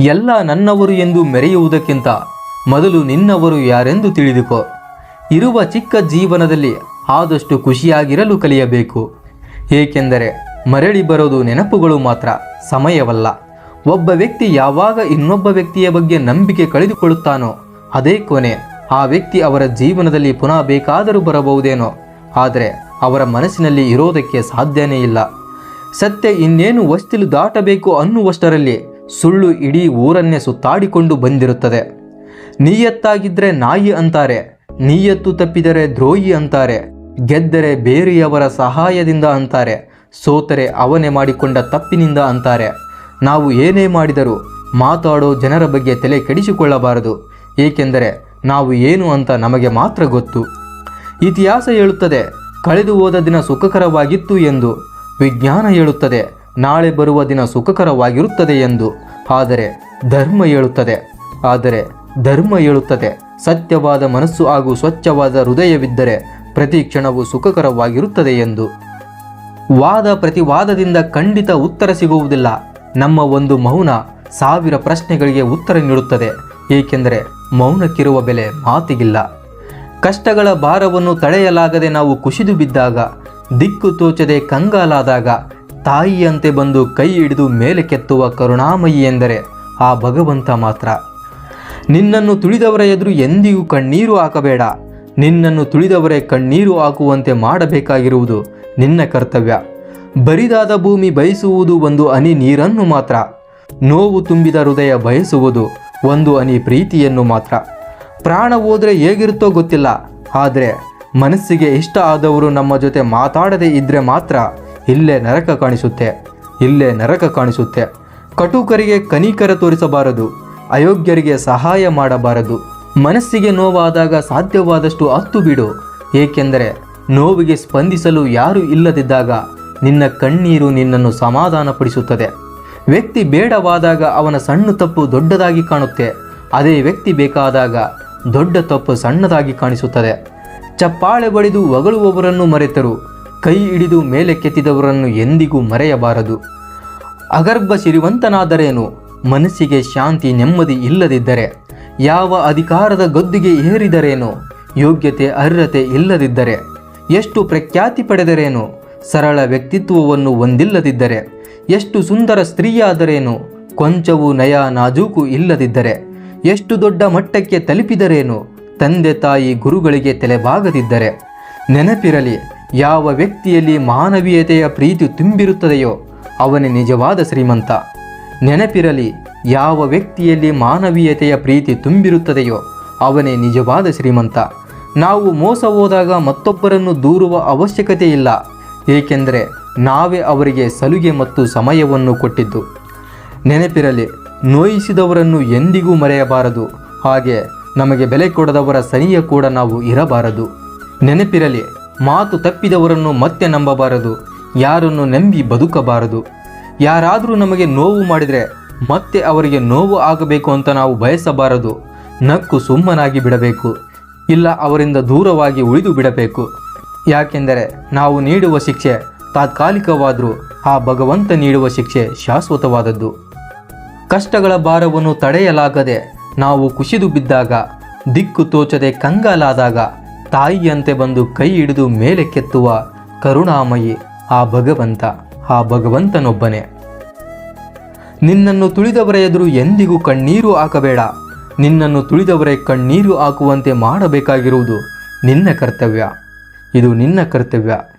ಎಲ್ಲ ನನ್ನವರು ಎಂದು ಮೆರೆಯುವುದಕ್ಕಿಂತ ಮೊದಲು ನಿನ್ನವರು ಯಾರೆಂದು ತಿಳಿದುಕೋ. ಇರುವ ಚಿಕ್ಕ ಜೀವನದಲ್ಲಿ ಆದಷ್ಟು ಖುಷಿಯಾಗಿರಲು ಕಲಿಯಬೇಕು. ಏಕೆಂದರೆ ಮರಳಿ ಬರೋದು ನೆನಪುಗಳು ಮಾತ್ರ, ಸಮಯವಲ್ಲ. ಒಬ್ಬ ವ್ಯಕ್ತಿ ಯಾವಾಗ ಇನ್ನೊಬ್ಬ ವ್ಯಕ್ತಿಯ ಬಗ್ಗೆ ನಂಬಿಕೆ ಕಳೆದುಕೊಳ್ಳುತ್ತಾನೋ, ಅದೇ ಕೊನೆ. ಆ ವ್ಯಕ್ತಿ ಅವರ ಜೀವನದಲ್ಲಿ ಪುನಃ ಬೇಕಾದರೂ ಬರಬಹುದೇನೋ, ಆದರೆ ಅವರ ಮನಸ್ಸಿನಲ್ಲಿ ಇರೋದಕ್ಕೆ ಸಾಧ್ಯನೇ ಇಲ್ಲ. ಸತ್ಯ ಇನ್ನೇನು ವಸ್ತಿಲು ದಾಟಬೇಕು ಅನ್ನುವಷ್ಟರಲ್ಲಿ ಸುಳ್ಳು ಇಡೀ ಊರನ್ನೇ ಸುತ್ತಾಡಿಕೊಂಡು ಬಂದಿರುತ್ತದೆ. ನೀಯತ್ತಾಗಿದ್ದರೆ ನಾಯಿ ಅಂತಾರೆ, ನೀಯತ್ತು ತಪ್ಪಿದರೆ ದ್ರೋಹಿ ಅಂತಾರೆ, ಗೆದ್ದರೆ ಬೇರೆಯವರ ಸಹಾಯದಿಂದ ಅಂತಾರೆ, ಸೋತರೆ ಅವನೇ ಮಾಡಿಕೊಂಡ ತಪ್ಪಿನಿಂದ ಅಂತಾರೆ. ನಾವು ಏನೇ ಮಾಡಿದರೂ ಮಾತಾಡೋ ಜನರ ಬಗ್ಗೆ ತಲೆ ಕೆಡಿಸಿಕೊಳ್ಳಬಾರದು, ಏಕೆಂದರೆ ನಾವು ಏನು ಅಂತ ನಮಗೆ ಮಾತ್ರ ಗೊತ್ತು. ಇತಿಹಾಸ ಹೇಳುತ್ತದೆ, ಕಳೆದು ಹೋದ ದಿನ ಸುಖಕರವಾಗಿತ್ತು ಎಂದು ವಿಜ್ಞಾನ ಹೇಳುತ್ತದೆ ನಾಳೆ ಬರುವ ದಿನ ಸುಖಕರವಾಗಿರುತ್ತದೆ ಎಂದು. ಆದರೆ ಧರ್ಮ ಹೇಳುತ್ತದೆ. ಆದರೆ ಧರ್ಮ ಹೇಳುತ್ತದೆ. ಸತ್ಯವಾದ ಮನಸ್ಸು ಹಾಗೂ ಸ್ವಚ್ಛವಾದ ಹೃದಯವಿದ್ದರೆ ಪ್ರತಿ ಕ್ಷಣವು ಸುಖಕರವಾಗಿರುತ್ತದೆ ಎಂದು. ವಾದ ಪ್ರತಿವಾದದಿಂದ ಖಂಡಿತ ಉತ್ತರ ಸಿಗುವುದಿಲ್ಲ. ನಮ್ಮ ಒಂದು ಮೌನ ಸಾವಿರ ಪ್ರಶ್ನೆಗಳಿಗೆ ಉತ್ತರ ನೀಡುತ್ತದೆ. ಏಕೆಂದರೆ ಮೌನಕ್ಕಿರುವ ಬೆಲೆ ಮಾತಿಗಿಲ್ಲ. ಕಷ್ಟಗಳ ಭಾರವನ್ನು ತಡೆಯಲಾಗದೆ ನಾವು ಕುಸಿದು ಬಿದ್ದಾಗ, ದಿಕ್ಕು ತೋಚದೆ ಕಂಗಾಲಾದಾಗ ತಾಯಿಯಂತೆ ಬಂದು ಕೈ ಹಿಡಿದು ಮೇಲೆ ಕೆತ್ತುವ ಕರುಣಾಮಯಿ ಎಂದರೆ ಆ ಭಗವಂತ ಮಾತ್ರ. ನಿನ್ನನ್ನು ತುಳಿದವರ ಎದುರು ಎಂದಿಗೂ ಕಣ್ಣೀರು ಹಾಕಬೇಡ. ನಿನ್ನನ್ನು ತುಳಿದವರೇ ಕಣ್ಣೀರು ಹಾಕುವಂತೆ ಮಾಡಬೇಕಾಗಿರುವುದು ನಿನ್ನ ಕರ್ತವ್ಯ. ಬರಿದಾದ ಭೂಮಿ ಬಯಸುವುದು ಒಂದು ಅನಿ ನೀರನ್ನು ಮಾತ್ರ. ನೋವು ತುಂಬಿದ ಹೃದಯ ಬಯಸುವುದು ಒಂದು ಅನಿ ಪ್ರೀತಿಯನ್ನು ಮಾತ್ರ. ಪ್ರಾಣ ಹೋದರೆ ಹೇಗಿರುತ್ತೋ ಗೊತ್ತಿಲ್ಲ. ಆದರೆ ಮನಸ್ಸಿಗೆ ಇಷ್ಟ ಆದವರು ನಮ್ಮ ಜೊತೆ ಮಾತಾಡದೇ ಇದ್ದರೆ ಮಾತ್ರ ಇಲ್ಲೇ ನರಕ ಕಾಣಿಸುತ್ತೆ, ಇಲ್ಲೇ ನರಕ ಕಾಣಿಸುತ್ತೆ. ಕಟುಕರಿಗೆ ಕನಿಕರ ತೋರಿಸಬಾರದು, ಅಯೋಗ್ಯರಿಗೆ ಸಹಾಯ ಮಾಡಬಾರದು. ಮನಸ್ಸಿಗೆ ನೋವಾದಾಗ ಸಾಧ್ಯವಾದಷ್ಟು ಅತ್ತು ಬಿಡು, ಏಕೆಂದರೆ ನೋವಿಗೆ ಸ್ಪಂದಿಸಲು ಯಾರು ಇಲ್ಲದಿದ್ದಾಗ ನಿನ್ನ ಕಣ್ಣೀರು ನಿನ್ನನ್ನು ಸಮಾಧಾನಪಡಿಸುತ್ತದೆ. ವ್ಯಕ್ತಿ ಬೇಡವಾದಾಗ ಅವನ ಸಣ್ಣ ತಪ್ಪು ದೊಡ್ಡದಾಗಿ ಕಾಣುತ್ತೆ, ಅದೇ ವ್ಯಕ್ತಿ ಬೇಕಾದಾಗ ದೊಡ್ಡ ತಪ್ಪು ಸಣ್ಣದಾಗಿ ಕಾಣಿಸುತ್ತದೆ. ಚಪ್ಪಾಳೆ ಬಡಿದು ಹೊಗಳುವವರನ್ನು ಮರೆತರು ಕೈ ಹಿಡಿದು ಮೇಲೆ ಕೆತ್ತಿದವರನ್ನು ಎಂದಿಗೂ ಮರೆಯಬಾರದು. ಅಗರ್ಭ ಸಿರಿವಂತನಾದರೇನು? ಮನಸ್ಸಿಗೆ ಶಾಂತಿ ನೆಮ್ಮದಿ ಇಲ್ಲದಿದ್ದರೆ, ಯಾವ ಅಧಿಕಾರದ ಗದ್ದುಗೆ ಏರಿದರೇನು? ಯೋಗ್ಯತೆ, ಅರ್ಹತೆ ಇಲ್ಲದಿದ್ದರೆ, ಎಷ್ಟು ಪ್ರಖ್ಯಾತಿ ಪಡೆದರೇನು? ಸರಳ ವ್ಯಕ್ತಿತ್ವವನ್ನು ಹೊಂದಿಲ್ಲದಿದ್ದರೆ, ಎಷ್ಟು ಸುಂದರ ಸ್ತ್ರೀಯಾದರೇನು? ಕೊಂಚವೂ ನಯ ನಾಜೂಕು ಇಲ್ಲದಿದ್ದರೆ, ಎಷ್ಟು ದೊಡ್ಡ ಮಟ್ಟಕ್ಕೆ ತಲುಪಿದರೇನು? ತಂದೆ ತಾಯಿ ಗುರುಗಳಿಗೆ ತಲೆಬಾಗದಿದ್ದರೆ, ನೆನಪಿರಲಿ ಯಾವ ವ್ಯಕ್ತಿಯಲ್ಲಿ ಮಾನವೀಯತೆಯ ಪ್ರೀತಿ ತುಂಬಿರುತ್ತದೆಯೋ ಅವನೇ ನಿಜವಾದ ಶ್ರೀಮಂತ. ನೆನಪಿರಲಿ, ಯಾವ ವ್ಯಕ್ತಿಯಲ್ಲಿ ಮಾನವೀಯತೆಯ ಪ್ರೀತಿ ತುಂಬಿರುತ್ತದೆಯೋ ಅವನೇ ನಿಜವಾದ ಶ್ರೀಮಂತ. ನಾವು ಮೋಸ ಹೋದಾಗ ಮತ್ತೊಬ್ಬರನ್ನು ದೂರುವ ಅವಶ್ಯಕತೆ ಇಲ್ಲ, ಏಕೆಂದರೆ ನಾವೇ ಅವರಿಗೆ ಸಲುಗೆ ಮತ್ತು ಸಮಯವನ್ನು ಕೊಟ್ಟಿದ್ದು. ನೆನಪಿರಲಿ, ನೋಯಿಸಿದವರನ್ನು ಎಂದಿಗೂ ಮರೆಯಬಾರದು, ಹಾಗೆ ನಮಗೆ ಬೆಲೆ ಕೊಡದವರ ಸನಿಯ ಕೂಡ ನಾವು ಇರಬಾರದು. ನೆನಪಿರಲಿ ಮಾತು ತಪ್ಪಿದವರನ್ನು ಮತ್ತೆ ನಂಬಬಾರದು, ಯಾರನ್ನು ನಂಬಿ ಬದುಕಬಾರದು. ಯಾರಾದರೂ ನಮಗೆ ನೋವು ಮಾಡಿದರೆ ಮತ್ತೆ ಅವರಿಗೆ ನೋವು ಆಗಬೇಕು ಅಂತ ನಾವು ಬಯಸಬಾರದು. ನಕ್ಕು ಸುಮ್ಮನಾಗಿ ಬಿಡಬೇಕು, ಇಲ್ಲ ಅವರಿಂದ ದೂರವಾಗಿ ಉಳಿದು ಬಿಡಬೇಕು. ಯಾಕೆಂದರೆ ನಾವು ನೀಡುವ ಶಿಕ್ಷೆ ತಾತ್ಕಾಲಿಕವಾದರೂ ಆ ಭಗವಂತ ನೀಡುವ ಶಿಕ್ಷೆ ಶಾಶ್ವತವಾದದ್ದು. ಕಷ್ಟಗಳ ಭಾರವನ್ನು ತಡೆಯಲಾಗದೆ ನಾವು ಕುಸಿದು ಬಿದ್ದಾಗ, ದಿಕ್ಕು ತೋಚದೆ ಕಂಗಾಲಾದಾಗ ತಾಯಿಯಂತೆ ಬಂದು ಕೈ ಹಿಡಿದು ಮೇಲೆ ಕೆತ್ತುವ ಕರುಣಾಮಯಿ ಆ ಭಗವಂತ, ಆ ಭಗವಂತನೊಬ್ಬನೇ. ನಿನ್ನನ್ನು ತುಳಿದವರ ಎದುರು ಎಂದಿಗೂ ಕಣ್ಣೀರು ಹಾಕಬೇಡ. ನಿನ್ನನ್ನು ತುಳಿದವರೇ ಕಣ್ಣೀರು ಹಾಕುವಂತೆ ಮಾಡಬೇಕಾಗಿರುವುದು ನಿನ್ನ ಕರ್ತವ್ಯ. ಇದು ನಿನ್ನ ಕರ್ತವ್ಯ.